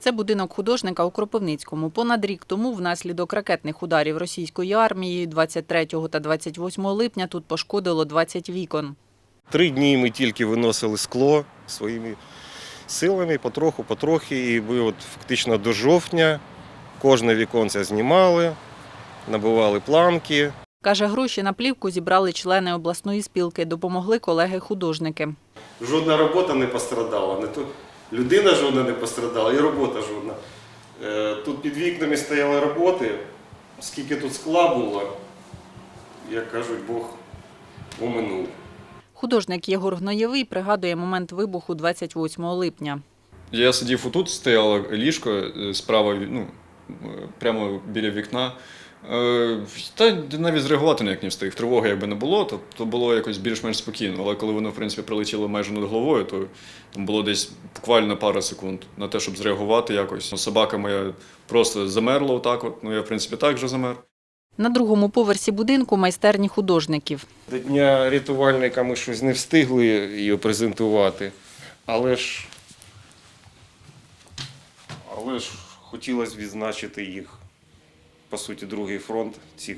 Це будинок художника у Кропивницькому. Понад рік тому внаслідок ракетних ударів російської армії 23 та 28 липня тут пошкодило 20 вікон. Три дні ми тільки виносили скло своїми силами, потроху, потрохи. І ми от фактично до жовтня кожне віконце знімали, набивали планки. Каже, гроші на плівку зібрали члени обласної спілки, допомогли колеги-художники. Жодна робота не пострадала. Не то людина жодна не пострадала, і робота жодна. Е, Тут під вікнами стояли роботи, скільки тут скла було, як кажуть, Бог уминув. Художник Єгор Гноєвий пригадує момент вибуху 28 липня. Я сидів отут, стояло ліжко е, справа, ну, е, прямо біля вікна. Е, Та навіть зреагувати ніяк не встиг. Тривоги якби не було, то, то було якось більш-менш спокійно. Але коли воно, в принципі, прилетіло майже над головою, то там було десь буквально пара секунд на те, щоб зреагувати якось. Собака моя просто замерла отак. От. Ну, я, в принципі, так же замер. На другому поверсі будинку майстерні художників. До дня рятувальника ми щось не встигли її презентувати, але ж, але ж хотілося відзначити їх, по суті, другий фронт цих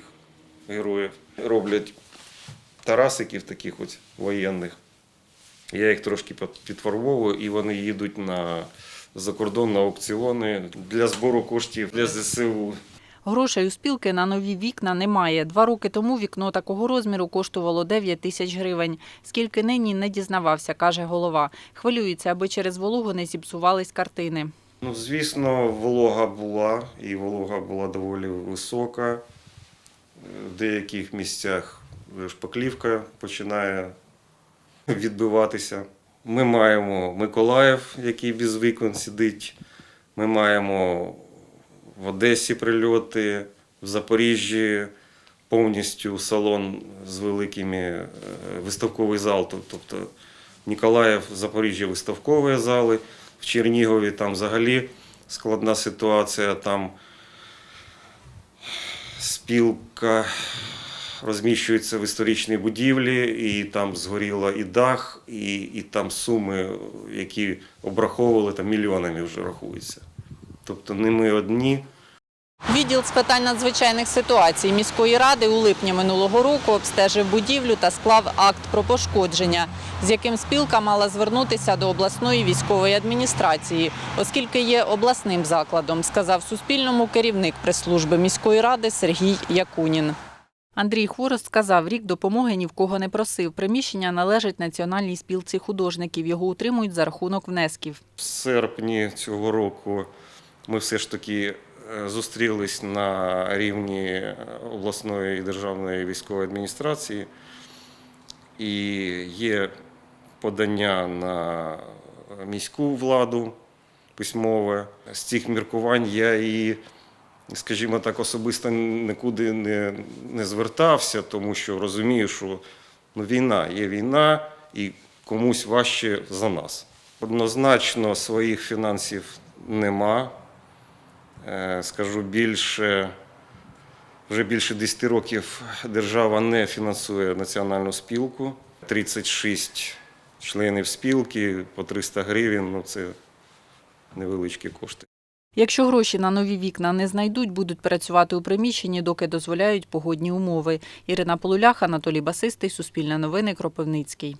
героїв. Роблять тарасиків таких ось воєнних. Я їх трошки під- підфарбовую і вони їдуть на за кордон на аукціони для збору коштів для ЗСУ. Грошей у спілки на нові вікна немає. Два роки тому вікно такого розміру коштувало 9 тисяч гривень. Скільки нині не дізнавався, каже голова. Хвилюється, аби через вологу не зіпсувались картини. Ну, звісно, волога була, і волога була доволі висока. В деяких місцях шпаклівка починає відбиватися. Ми маємо Миколаїв, який без вікон сидить. Ми маємо в Одесі прильоти, в Запоріжжі повністю салон з великими е, виставковий зал. Тобто Ніколаїв, Запоріжжя виставкові зали. В Чернігові там взагалі складна ситуація. Там спілка розміщується в історичній будівлі, і там згоріло і дах, і, і там суми, які обраховували, там мільйонами вже рахуються. Тобто не ми одні. Відділ з питань надзвичайних ситуацій міської ради у липні минулого року обстежив будівлю та склав акт про пошкодження, з яким спілка мала звернутися до обласної військової адміністрації, оскільки є обласним закладом, сказав Суспільному керівник прес-служби міської ради Сергій Якунін. Андрій Хворост сказав, рік допомоги ні в кого не просив. Приміщення належить національній спілці художників. Його утримують за рахунок внесків. В серпні цього року ми все ж таки зустрілись на рівні обласної і державної військової адміністрації, і є подання на міську владу письмове. З цих міркувань я і, скажімо так, особисто нікуди не, не звертався, тому що розумію, що ну, війна є війна і комусь важче за нас. Однозначно своїх фінансів нема. Е, Скажу більше, вже більше 10 років держава не фінансує національну спілку. 36 членів спілки по 300 гривень ну це невеличкі кошти. Якщо гроші на нові вікна не знайдуть, будуть працювати у приміщенні, доки дозволяють погодні умови. Ірина Полулях, Анатолій Басистий, Суспільне новини, Кропивницький.